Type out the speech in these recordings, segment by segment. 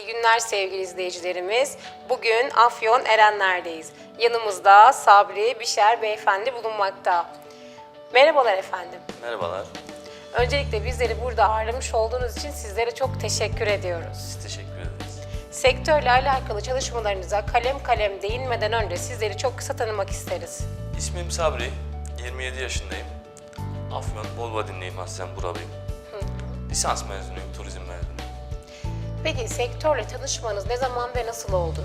İyi günler sevgili izleyicilerimiz. Bugün Afyon Erenler'deyiz. Yanımızda Sabri Bişer Beyefendi bulunmakta. Merhabalar efendim. Merhabalar. Öncelikle bizleri burada ağırlamış olduğunuz için sizlere çok teşekkür ediyoruz. Biz teşekkür ederiz. Sektörle alakalı çalışmalarınıza kalem kalem değinmeden önce sizleri çok kısa tanımak isteriz. İsmim Sabri. 27 yaşındayım. Afyon Bolvadinliyim aslen buralıyım. Lisans mezunuyum, turizm mezunuyum. Peki sektörle tanışmanız ne zaman ve nasıl oldu?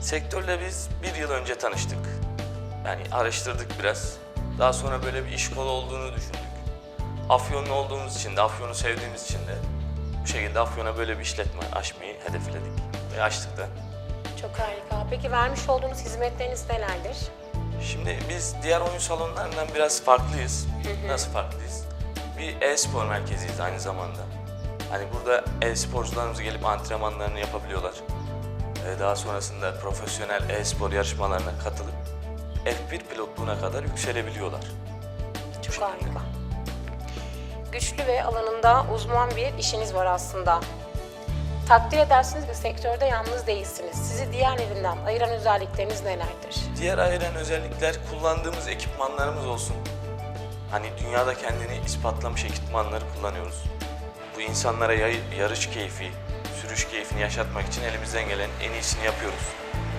Sektörle biz bir yıl önce tanıştık. Yani araştırdık biraz. Daha sonra böyle bir iş kolu olduğunu düşündük. Afyonlu olduğumuz için de, Afyon'u sevdiğimiz için de bu şekilde Afyon'a böyle bir işletme açmayı hedefledik. Ve açtık da. Çok harika. Peki vermiş olduğunuz hizmetleriniz nelerdir? Şimdi biz diğer oyun salonlarından biraz farklıyız. Nasıl farklıyız? Bir e-spor merkeziyiz aynı zamanda. Hani burada e-sporcularımız gelip antrenmanlarını yapabiliyorlar. Ee, Daha sonrasında profesyonel e-spor yarışmalarına katılıp F1 pilotluğuna kadar yükselebiliyorlar. Çok harika. Güçlü ve alanında uzman bir işiniz var aslında. Takdir edersiniz ki sektörde yalnız değilsiniz. Sizi diğerlerinden ayıran özellikleriniz nelerdir? Diğer ayıran özellikler kullandığımız ekipmanlarımız olsun. Hani dünyada kendini ispatlamış ekipmanları kullanıyoruz. Bu insanlara yarış keyfi, sürüş keyfini yaşatmak için elimizden gelen en iyisini yapıyoruz.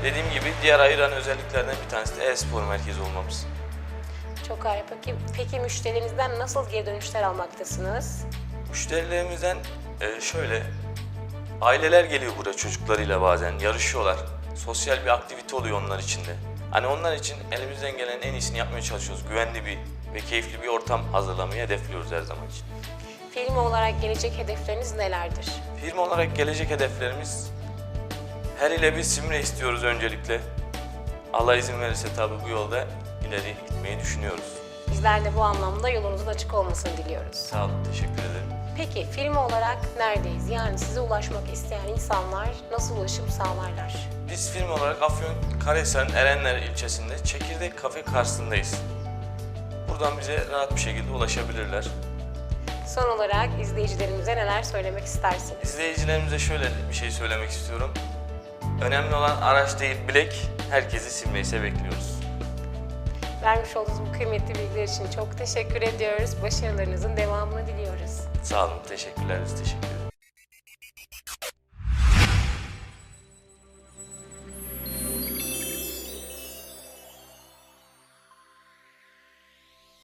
Dediğim gibi diğer ayıran özelliklerden bir tanesi de e-spor merkezi olmamız. Çok harika. Peki, peki müşterilerinizden nasıl geri dönüşler almaktasınız? Müşterilerimizden e, şöyle, aileler geliyor buraya çocuklarıyla bazen, yarışıyorlar. Sosyal bir aktivite oluyor onlar için de. Hani onlar için elimizden gelen en iyisini yapmaya çalışıyoruz. Güvenli bir ve keyifli bir ortam hazırlamayı hedefliyoruz her zaman için. Film olarak gelecek hedefleriniz nelerdir? Firma olarak gelecek hedeflerimiz her ile bir simre istiyoruz öncelikle. Allah izin verirse tabii bu yolda ileri gitmeyi düşünüyoruz. Bizler de bu anlamda yolunuzun açık olmasını diliyoruz. Sağ olun, teşekkür ederim. Peki film olarak neredeyiz? Yani size ulaşmak isteyen insanlar nasıl ulaşım sağlarlar? Biz firma olarak Afyon Karahisar'ın Erenler ilçesinde Çekirdek Kafe karşısındayız. Buradan bize rahat bir şekilde ulaşabilirler. Son olarak izleyicilerimize neler söylemek istersiniz? İzleyicilerimize şöyle bir şey söylemek istiyorum. Önemli olan araç değil bilek, herkesi Simreis'e bekliyoruz. Vermiş olduğunuz bu kıymetli bilgiler için çok teşekkür ediyoruz. Başarılarınızın devamını diliyoruz. Sağ olun, teşekkürler, biz teşekkür ederiz.